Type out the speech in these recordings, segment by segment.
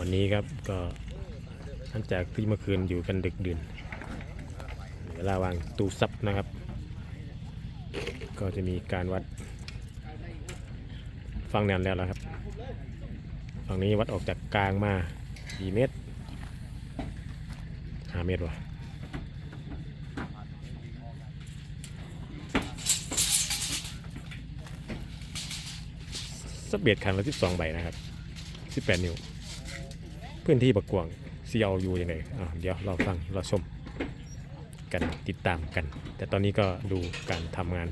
วันนี้ครับก็หลังจากที่เมื่อคืนอยู่กันดึกดื่นเวลาวางตู้ซับนะครับ ก็จะมีการวัดฟังแนนแล้วแล้วครับฝั่งนี้วัดออกจากกลางมากี่เมตรห้าเมตรวะสเบียดคันละสิบสองใบนะครับสิบแปดนิ้ว พื้นที่ประกวางซีเอาอยู่ยังไงอ่าเดี๋ยวเราฟังเราชมกันติดตามกัน แต่ตอนนี้ก็ดูการทำงาน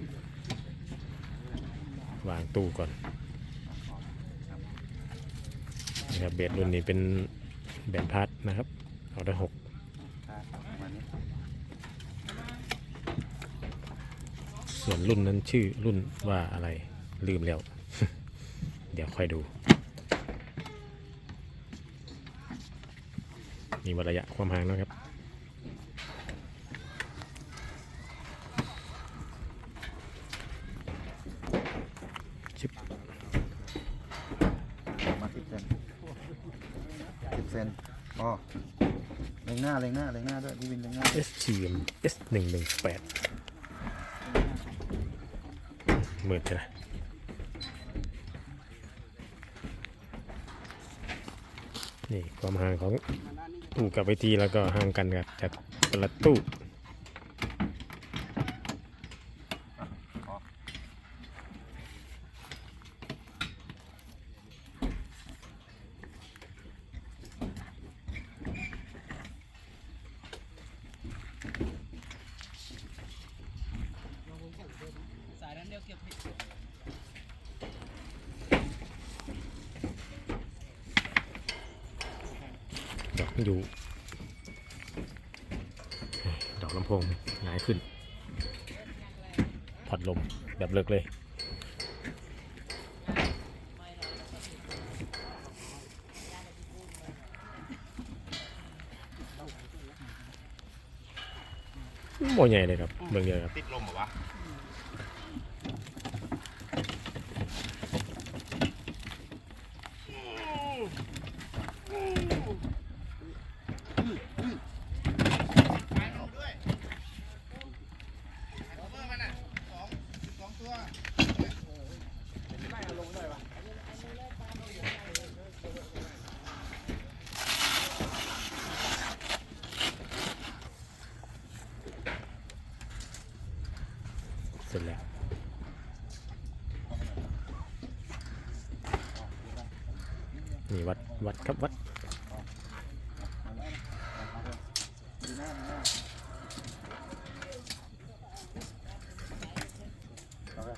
วางตู้ก่อนนะครับเบสรุ่นนี้เป็นแบนพาร์ทนะครับ เอาได้หกส่วนรุ่นนั้นชื่อรุ่นว่าอะไรลืมแล้ว เดี๋ยวค่อยดู มีวัดระยะความห่างนะครับชิปประมาณสิบเซนสิบเซนอ๋อเล็งหน้าเล็งหน้าเล็งหน้าด้วยพี่วินเล็งหน้า SGM S หนึ่งหนึ่งแปดหมื่นใช่ไหมนี่ความห่างของ ตู้กับไอทีแล้วก็ห่างกันกับจากคนละตู้ สายนั้นเดียวเก็บผิด ดอกอยู่ดอกลำโพงหงายขึ้น พัดลมแบบเลิกเลยโมใหญ่เลยครับเมืองเดียวครับติดลมเหรอวะ วัดวัดครับวัดดูหน้าดูหน้าเอาไป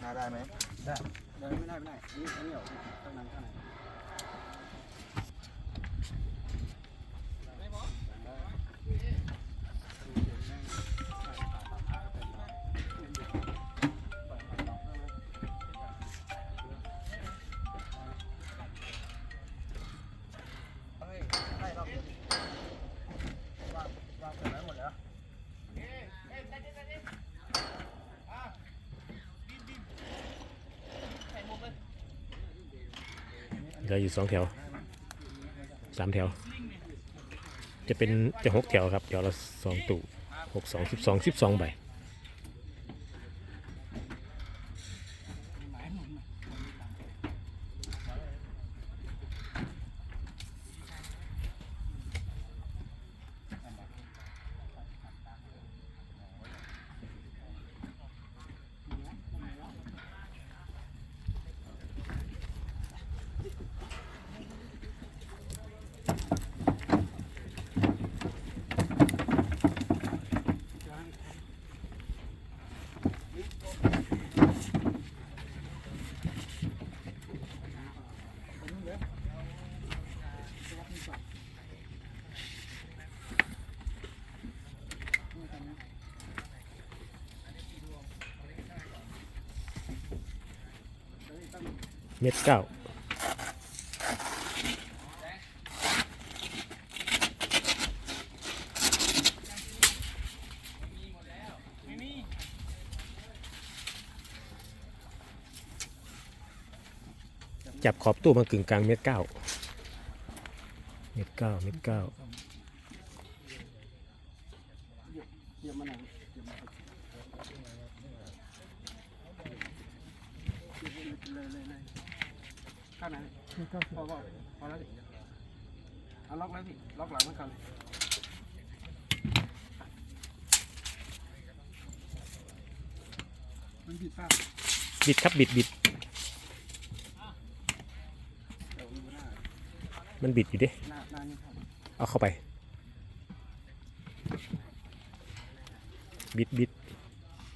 หน้าได้ไหมได้ได้ไม่ได้ไม่ได้นี่อันนี้เหรอต้องนั่งข้างไหน ลืออยู่สองแถวสามแถว จะเป็นจะหกแถวครับแถวละสองตู้หกสองสิบสองสิบสองใบ เม็ดเก้าจับขอบตู้มากึ่งกลางเม็ดเก้าเม็ดเก้าเม็ดเก้าเยี่ยมมาหน่อยเยี่ยมมาเลยเลยเลย ข้างไหนพอพอพอแล้วสิเอาล็อกแล้วสิล็อกหลังมันกันมันผิดป้าบิดครับบิดบิดเดี๋ยวมันหน้ามันบิดอยู่ดิหน้าหน้านี่ครับเอาเข้าไป บิดบิด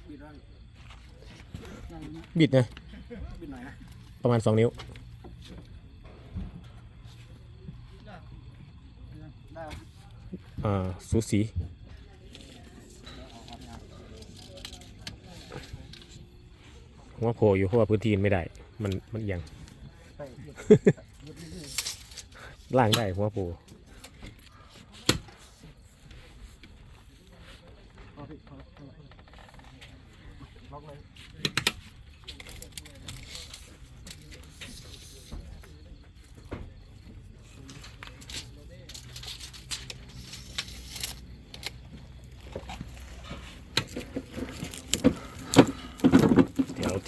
บิดร่างหน้านี้บิดนะบิดหน่อยนะประมาณ2นิ้ว อาอ่าสูสีเอาเอาไปเอาหัวโผล่อยู่เพราะว่าพื้นที่มันไม่ได้ มันมันเอียงไปหยุดหยุดนิดนึงล่างได้หัวโผล่ พอพี่พอพอล็อกเลย แถวที่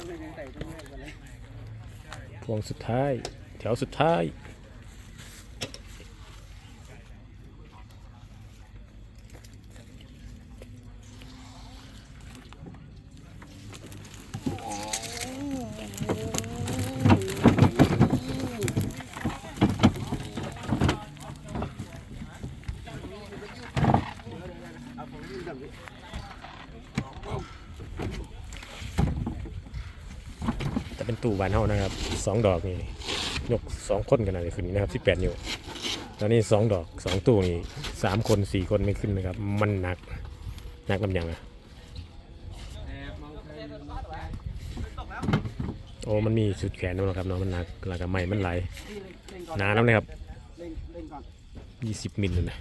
องเล่นกันเลยวงสุดท้าย แถวสุดท้าย เอาผมยืนแบบนี้ จะเป็น ตู้บานเฮานะครับสองดอกนี่ยกสองคนกันอะไรขึ้นนะครับสิบแปดนิ้วแล้วนี่สองดอกสองตู้นี่สามคนสี่คนไม่ขึ้นนะครับ มันหนักหนักลำยังอะโอ้มันมีสุดแขนด้วยนะครับเนาะมันหนักแล้วก็ไม้มันไหลหนาน้ำเลยครับยี่สิบมิลเลยนะ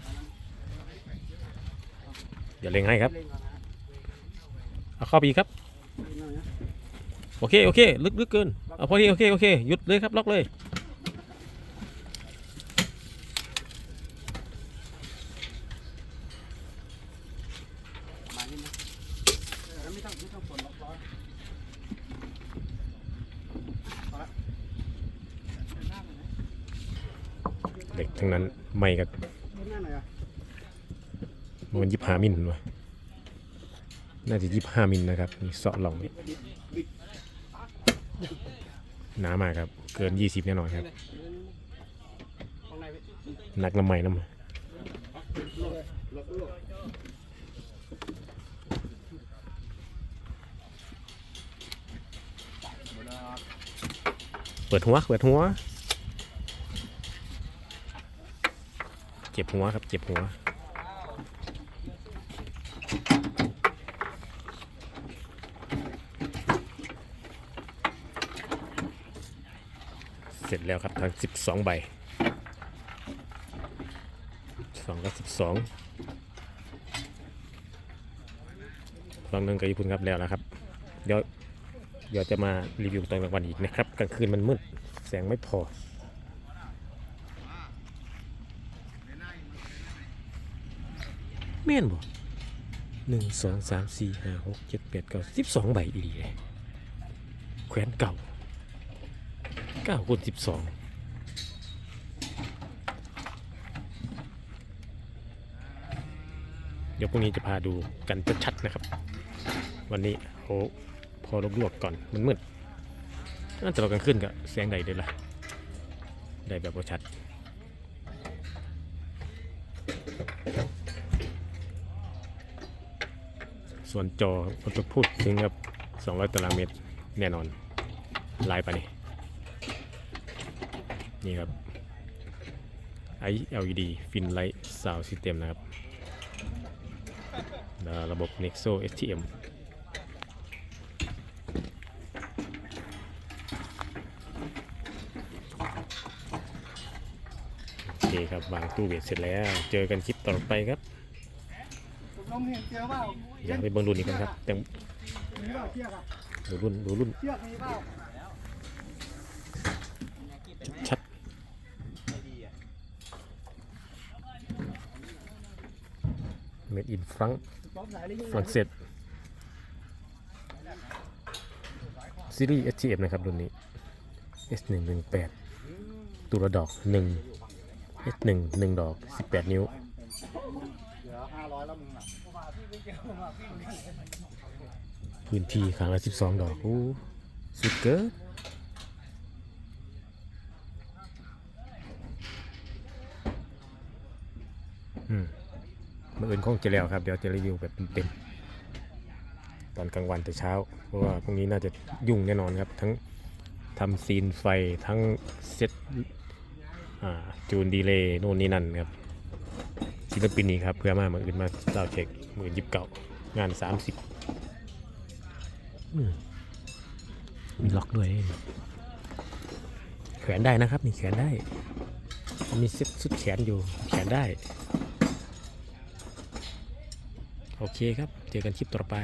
อย่าเล็งให้ครับ เอนนะเอาเข้าไปอีกครับ โอเคโอเคลึกลึกเกินเอาพอดีโอเคโอเคหยุดเลยครับล็อกเลยเด็กทั้งนั้นไม่กับเล่นหน้ามันยี่ห้ามิลวะน่าจะยี่ห้ามิลนะครับนี่เสาะลองนี่ หนามากครับ เกินยี่สิบแน่นอนครับหนักน้ำใหม่น้ำเปิดหัว เปิดหัว เจ็บหัวครับ เจ็บหัว เสร็จแล้วครับทั้ง 12 ใบ2กับ 12ลองนึงกับญี่ปุ่นครับแล้วนะครับ เดี๋ยวเดี๋ยวจะมารีวิวตอนกลางวันอีกนะครับกลางคืนมันมืดแสงไม่พอเม่นบ่หนึ่งสองสามสี่ห้าหกเจ็ดแปดเก้าสิบสองใบอีดีเลยแขวนเก่า เก้าคูณสิบสองเดี๋ยวพรุ่งนี้จะพาดูกันชัดๆนะครับ วันนี้โอ้พอลวกๆก่อนมันมืดน่าจะเรากลางคืนกับแสงใดเด้ล่ะได้แบบว่าชัดส่วนจอผมจะพูดถึงครับ 200 ตารางเมตรแน่นอนลายไปนี่ นี่ครับ i LED Fin Light Sound System นะครับแล้วระบบ Nexo STM โอเคครับ วางตู้เวทเสร็จแล้ว เจอกันคลิปต่อไปครับผมลมเห็นเจอเปล่าอยากไปเบิ่งรุ่นนี้กันครับแต่มีเปล่าเชือกอะดูรุ่นดูรุ่น เชือกมีเปล่า ชัดเมดอินฟรังฝรั่งเศสซีรีส์ STF นะครับรุ่นนี้ S118 ตัวละดอก1 S1 1 ดอก 18 นิ้วพื้นที่ครั้งละ 12 ดอกอู้สุดเกินอืม มื่ออื่นคงจะแล้วครับ เดี๋ยวจะรีวิวแบบเต็มๆตอนกลางวันแต่เช้า เพราะว่าพรุ่งนี้น่าจะยุ่งแน่นอนครับ ทั้งทำซีนไฟทั้งเซตจูนดีเลย์โน่นนี่นั่นครับศิลปินนี้ครับเพื่อมาเมื่ออื่นมาเล่าเช็คมือยิบเก่างาน30อืมมีล็อกด้วยแขวนได้นะครับ นี่แขวนได้มีเซ็ตสุดแขนอยู่แขวนได้ โอเคครับ เจอกันคลิปต่อไป